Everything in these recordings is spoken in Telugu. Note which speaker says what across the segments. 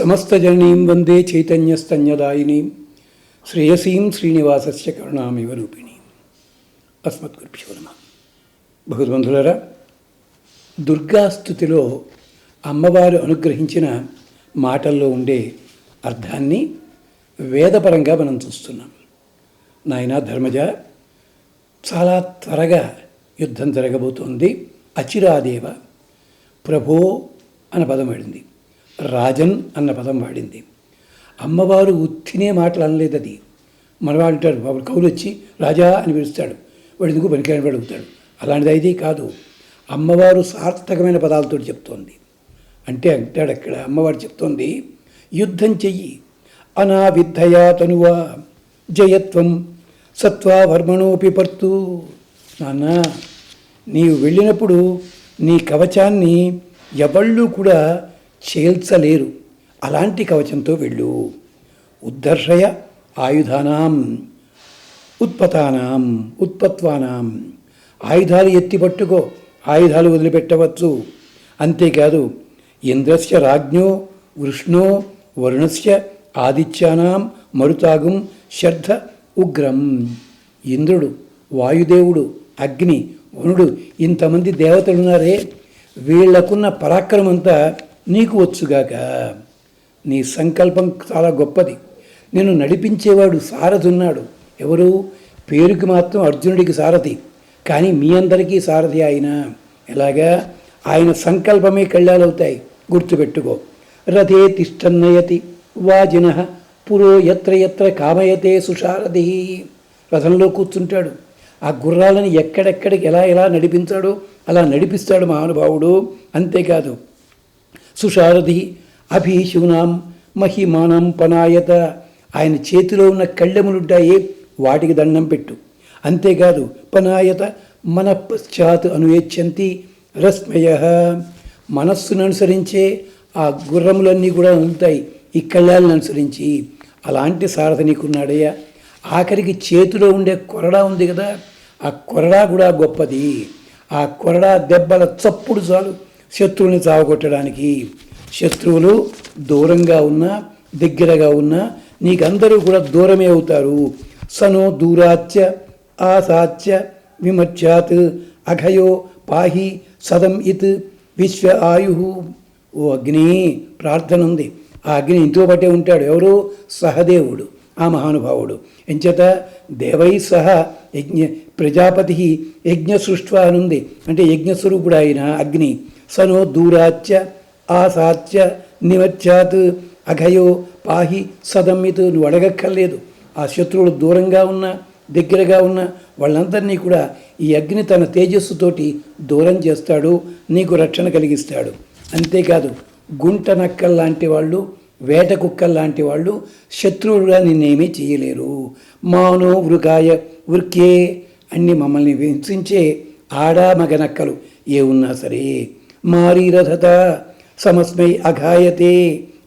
Speaker 1: సమస్తజననీం వందే చైతన్యస్తన్యదాయినీం శ్రేయసీం శ్రీనివాసస్య కరుణామివ రూపిణి అస్మద్గురుభ్యో నమ భగవద్బంధులరా దుర్గాస్థుతిలో అమ్మవారు అనుగ్రహించిన మాటల్లో ఉండే అర్థాన్ని వేదపరంగా మనం చూస్తున్నాం. నాయన ధర్మజ చాలా త్వరగా యుద్ధం జరగబోతోంది. అచిరాదేవ ప్రభో అన్న పదం వాడింది రాజన్ అన్న పదం వాడింది. అమ్మవారు ఉత్తినే మాటలు అనలేదు అది. మనవాడు అంటాడు బాబు కౌలు వచ్చి రాజా అని పిలుస్తాడు. వాడు ఎందుకు పనికిరాని వాడు అవుతాడు? అలాంటిది అయితే కాదు. అమ్మవారు సార్థకమైన పదాలతో చెప్తోంది. అంటే అంటాడు అక్కడ అమ్మవారు చెప్తోంది యుద్ధం చెయ్యి. అనావిద్ధయా తనువా. జయత్వం సత్వా వర్మణోపి పర్తు. నాన్న నీవు వెళ్ళినప్పుడు నీ కవచాన్ని ఎవళ్ళు కూడా చేల్చలేరు. అలాంటి కవచంతో వెళ్ళు. ఉద్దర్శయ ఆయుధానాం ఉత్పతానాం ఉత్పత్వానాం. ఆయుధాలు ఎత్తి పట్టుకో ఆయుధాలు వదిలిపెట్టవచ్చు. అంతేకాదు ఇంద్రస్య రాజ్ఞో వృష్ణో వరుణస్య ఆదిత్యానాం మరుతాగం శర్ధ ఉగ్రం. ఇంద్రుడు వాయుదేవుడు అగ్ని వరుణుడు ఇంతమంది దేవతలున్నారే. వీళ్ళకున్న పరాక్రమంతా నీకు వచ్చుగాక నీ సంకల్పం చాలా గొప్పది. నేను నడిపించేవాడు సారథి ఉన్నాడు ఎవరు? పేరుకి మాత్రం అర్జునుడికి సారథి. కానీ మీ అందరికీ సారథి ఆయన. ఎలాగా? ఆయన సంకల్పమే కళ్ళాలవుతాయి. గుర్తుపెట్టుకో. రథే తిష్టన్నయతి. వాజిన పురో ఎత్ర ఎత్ర కామయతే సుషారథి రథంలో కూర్చుంటాడు. ఆ గుర్రాలను ఎక్కడెక్కడికి ఎలా ఎలా నడిపించాడో అలా నడిపిస్తాడు మహానుభావుడు. అంతేకాదు సుషారథి అభిశివునాం మహిమానం పనాయత. ఆయన చేతిలో ఉన్న కళ్ళెములుంటాయి వాటికి దండం పెట్టు. అంతేకాదు పనాయత మన పశ్చాత్ అనుయేచ్చంతి రస్మయ. మనస్సును అనుసరించే ఆ గుర్రములన్నీ కూడా ఉంటాయి ఈ కళ్ళాలను అనుసరించి. అలాంటి సారథి నీకున్నాడయ్యా. ఆఖరికి చేతిలో ఉండే కొరడా ఉంది కదా ఆ కొరడా కూడా గొప్పది. ఆ కొరడా దెబ్బల చప్పుడు చాలు. శత్రువుని చావగొట్టడానికి శత్రువులు దూరంగా ఉన్నా దగ్గరగా ఉన్నా నీకందరూ కూడా దూరమే అవుతారు. సనో దూరాచ్య ఆసాచ్య విమర్చాత్ అఘయో పాహి సదం ఇత్ విశ్వ ఆయు. ఓ అగ్ని ప్రార్థన ఉంది. ఆ అగ్ని ఇంట్లో పట్టే ఉంటాడు ఎవరు? సహదేవుడు ఆ మహానుభావుడు. ఎంచేత దేవై సహ యజ్ఞ ప్రజాపతి యజ్ఞ సృష్టి అనుంది అంటే యజ్ఞస్వరూపుడు ఆయన అగ్ని. సనో దూరాచ్చ ఆసాచ్య నివచ్చాత్ అఘయో పాహి సదమ్మిత్ నువ్వు అడగక్కర్లేదు ఆ శత్రువులు దూరంగా ఉన్న దగ్గరగా ఉన్న వాళ్ళందరినీ కూడా ఈ అగ్ని తన తేజస్సుతోటి దూరం చేస్తాడు నీకు రక్షణ కలిగిస్తాడు. అంతేకాదు గుంట నక్కల్ లాంటి వాళ్ళు వేట కుక్కల్ లాంటి వాళ్ళు శత్రువులుగా నిన్నేమీ చేయలేరు. మానో వృకాయ వృక్కే అన్ని మమ్మల్ని హింసించే ఆడా మగ నక్కలు ఏ ఉన్నా సరే. మారీరథత సమస్మై అఘాయతే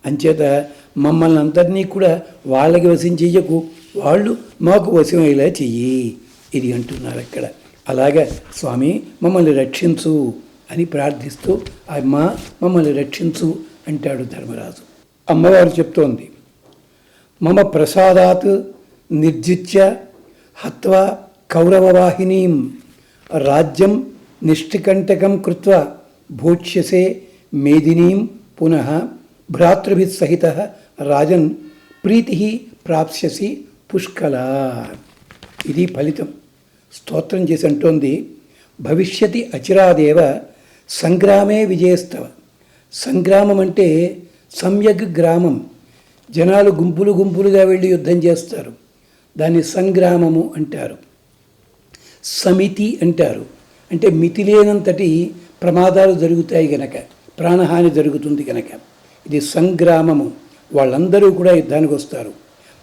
Speaker 1: అంచేత మమ్మల్ని అందరినీ కూడా వాళ్ళకి వశం చెయ్యకు వాళ్ళు మాకు వశమయ్యేలా చెయ్యి ఇది అంటున్నారు అక్కడ. అలాగా స్వామి మమ్మల్ని రక్షించు అని ప్రార్థిస్తూ అమ్మ మమ్మల్ని రక్షించు అంటాడు ధర్మరాజు. అమ్మవారు చెప్తోంది మమ ప్రసాదాత్ నిర్జిత్య హత్వా కౌరవవాహినీం రాజ్యం నిష్టికంటకం కృత్వ భోక్ష్యసే మేదినీం పునః భ్రాతృభిస్సహిత రాజన్ ప్రీతి ప్రాప్స్యసి పుష్కల ఇది ఫలితం స్తోత్రం చేసి అంటోంది భవిష్యతి అచిరాదేవ సంగ్రామే విజయస్తవ సంగ్రామం అంటే సమ్యగ్ గ్రామం జనాలు గుంపులు గుంపులుగా వెళ్ళి యుద్ధం చేస్తారు. దాన్ని సంగ్రామము అంటారు. సమితి అంటారు. అంటే మితి లేనంతటి ప్రమాదాలు జరుగుతాయి గనక ప్రాణహాని జరుగుతుంది గనక. ఇది సంగ్రామము. వాళ్ళందరూ కూడా యుద్ధానికి వస్తారు.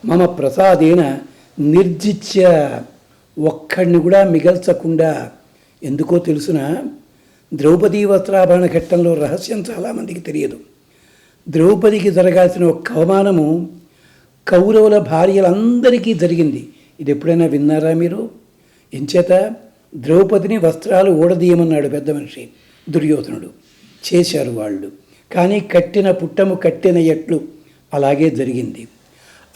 Speaker 1: మమ ప్రసాదేన నిర్జిత్య ఒక్కడిని కూడా మిగల్చకుండా. ఎందుకో తెలుసునా ద్రౌపదీ వస్త్రాభరణ ఘట్టంలో రహస్యం చాలామందికి తెలియదు. ద్రౌపదికి జరగాల్సిన ఒక అవమానము కౌరవుల భార్యలందరికీ జరిగింది. ఇది ఎప్పుడైనా విన్నారా మీరు? ఎంచేత ద్రౌపదిని వస్త్రాలు ఊడదీయమన్నాడు పెద్ద మనిషి. దుర్యోధనుడు. చేశారు వాళ్ళు. కానీ కట్టిన పుట్టము కట్టిన ఎట్లు అలాగే జరిగింది.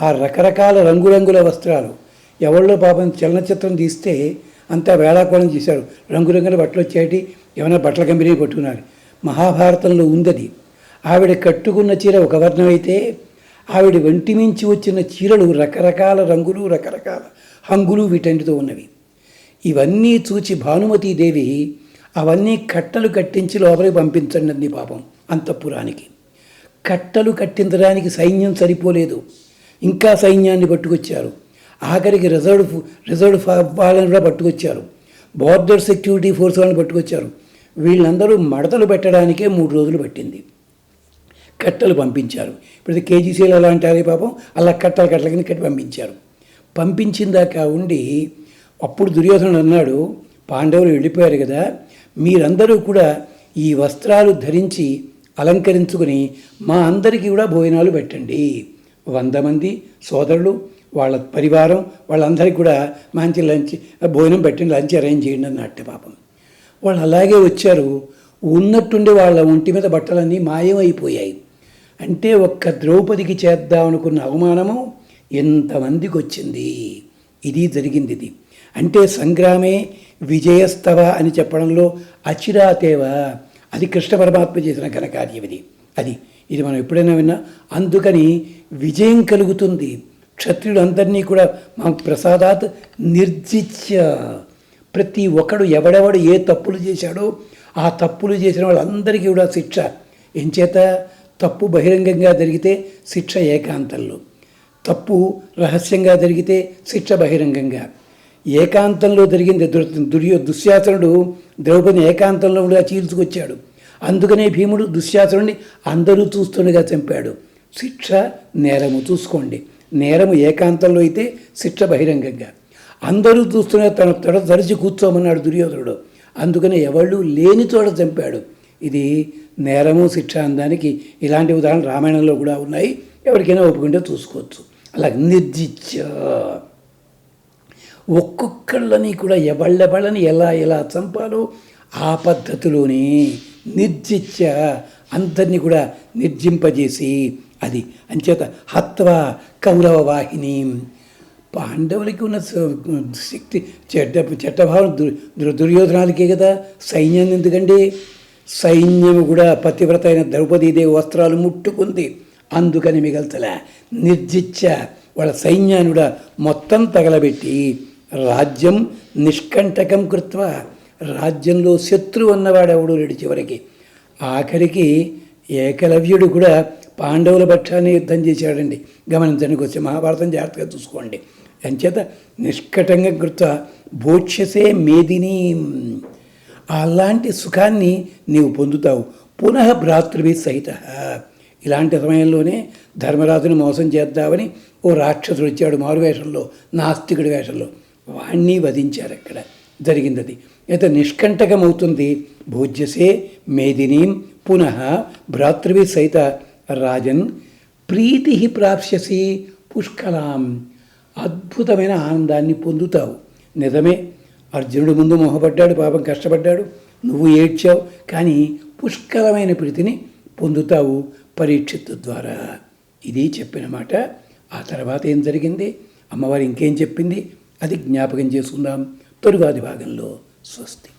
Speaker 1: ఆ రకరకాల రంగురంగుల వస్త్రాలు ఎవరిలో పాపం చలనచిత్రం తీస్తే అంతా వేళాకోళం చేశారు. రంగురంగుల బట్టలు వచ్చేటి ఏమైనా బట్టల కంపెనీ పట్టుకున్నారు మహాభారతంలో ఉందది. ఆవిడ కట్టుకున్న చీర ఒక వర్ణం అయితే ఆవిడ వెంటి మించి వచ్చిన చీరలు రకరకాల రంగులు రకరకాల హంగులు వీటన్నిటితో ఉన్నవి. ఇవన్నీ చూచి భానుమతీదేవి అవన్నీ కట్టలు కట్టించి లోపలికి పంపించండి పాపం అంతఃపురానికి. కట్టలు కట్టించడానికి సైన్యం సరిపోలేదు. ఇంకా సైన్యాన్ని పట్టుకొచ్చారు. ఆఖరికి రిజర్వ్ రిజర్వ్ వాళ్ళని కూడా పట్టుకొచ్చారు. బార్డర్ సెక్యూరిటీ ఫోర్స్ వాళ్ళని పట్టుకొచ్చారు. వీళ్ళందరూ మడతలు పెట్టడానికే మూడు రోజులు పట్టింది. కట్టలు పంపించారు. ఇప్పుడు కేజీసీలు ఎలా అంటారు పాపం? అలా కట్టలు కట్టల కింద కట్టి పంపించారు. పంపించిందాక ఉండి అప్పుడు దుర్యోధనుడు అన్నాడు పాండవులు వెళ్ళిపోయారు కదా మీరందరూ కూడా ఈ వస్త్రాలు ధరించి అలంకరించుకుని మా అందరికీ కూడా భోజనాలు పెట్టండి. వంద మంది సోదరులు వాళ్ళ పరివారం వాళ్ళందరికీ కూడా మంచి లంచ్ భోజనం పెట్టండి లంచ్ అరేంజ్ చేయండి అన్నట్టు పాపం. వాళ్ళు అలాగే వచ్చారు. ఉన్నట్టుండి వాళ్ళ ఒంటి మీద బట్టలన్నీ మాయమైపోయాయి. అంటే ఒక్క ద్రౌపదికి చేద్దామనుకున్న అవమానము ఎంతమందికి వచ్చింది ఇది జరిగింది ఇది. అంటే సంగ్రామే విజయస్తవ అని చెప్పడంలో అచిరాతేవ. అది కృష్ణ పరమాత్మ చేసిన ఘనకార్యం ఇది అది ఇది మనం ఎప్పుడైనా విన్నా. అందుకని విజయం కలుగుతుంది. క్షత్రియులందరినీ కూడా మా ప్రసాదాత్ నిర్జిత్య. ప్రతి ఒక్కడు ఎవడెవడు ఏ తప్పులు చేశాడో ఆ తప్పులు చేసిన వాళ్ళందరికీ కూడా శిక్ష. ఎంచేత తప్పు బహిరంగంగా జరిగితే శిక్ష ఏకాంతంలో. తప్పు రహస్యంగా జరిగితే శిక్ష బహిరంగంగా. ఏకాంతంలో జరిగింది దుర్ దుర్యో దుశ్శాసనుడు ద్రౌపదిని ఏకాంతంలో కూడా చీల్చుకొచ్చాడు. అందుకనే భీముడు దుశ్శాసనుడిని అందరూ చూస్తుండగా చంపాడు. శిక్ష నేరము చూసుకోండి. నేరము ఏకాంతంలో అయితే శిక్ష బహిరంగంగా. అందరూ చూస్తూనే తన తొడ తరిచి కూర్చోమన్నాడు దుర్యోధనుడు. అందుకని ఎవళ్ళు లేని చోట చంపాడు. ఇది నేరము శిక్ష అనడానికి ఇలాంటి ఉదాహరణ రామాయణంలో కూడా ఉన్నాయి. ఎవరికైనా ఒప్పుకుంటే చూసుకోవచ్చు. అలా నిర్జిత్య ఒక్కొక్కళ్ళని కూడా ఎవళ్ళెవళ్ళని ఎలా ఎలా చంపాలో ఆ పద్ధతిలోనే నిర్జిత్య అందరినీ కూడా నిర్జింపజేసి అది. అంచేత హత్వ కౌరవ వాహిని. పాండవులకి ఉన్న శక్తి చెడ్డ చెడ్డభావం దు దు- దుర్యోధనాలకే కదా సైన్యం ఎందుకండి? సైన్యం కూడా పతివ్రత అయిన ద్రౌపదీదేవి వస్త్రాలు ముట్టుకుంది. అందుకని మిగల్తలే నిర్జిత్య వాళ్ళ సైన్యాన్ని కూడా మొత్తం తగలబెట్టి రాజ్యం నిష్కంటకం కృత్వ. రాజ్యంలో శత్రువు ఉన్నవాడు ఎవడు లేడు చివరికి. ఆఖరికి ఏకలవ్యుడు కూడా పాండవుల పక్షాన్ని యుద్ధం చేశాడండి. గమనించడానికి వచ్చే మహాభారతం జాగ్రత్తగా చూసుకోండి. అంచేత నిష్కటంగా కృత భోక్ష్యసే మేదిని అలాంటి సుఖాన్ని నీవు పొందుతావు. పునః భ్రాతృభి సహిత. ఇలాంటి సమయంలోనే ధర్మరాజుని మోసం చేద్దామని ఓ రాక్షసుడు వచ్చాడు మారు వేషంలో నాస్తికుడి వేషంలో. వాణ్ణి వధించారు అక్కడ. జరిగింది అది అయితే నిష్కంటకమవుతుంది. భోజ్యసే మేదినీం పునః భ్రాతృవి సహిత రాజన్ ప్రీతి ప్రాప్స్యసి పుష్కలాం. అద్భుతమైన ఆనందాన్ని పొందుతావు. నిజమే అర్జునుడు ముందు మొహపడ్డాడు పాపం కష్టపడ్డాడు. నువ్వు ఏడ్చావు కానీ పుష్కలమైన ప్రీతిని పొందుతావు పరీక్షిత్తు ద్వారా. ఇది చెప్పిన మాట. ఆ తర్వాత ఏం జరిగింది? అమ్మవారు ఇంకేం చెప్పింది? అది జ్ఞాపకం చేసుకుందాం. తరువాతి భాగంలో స్వస్తి.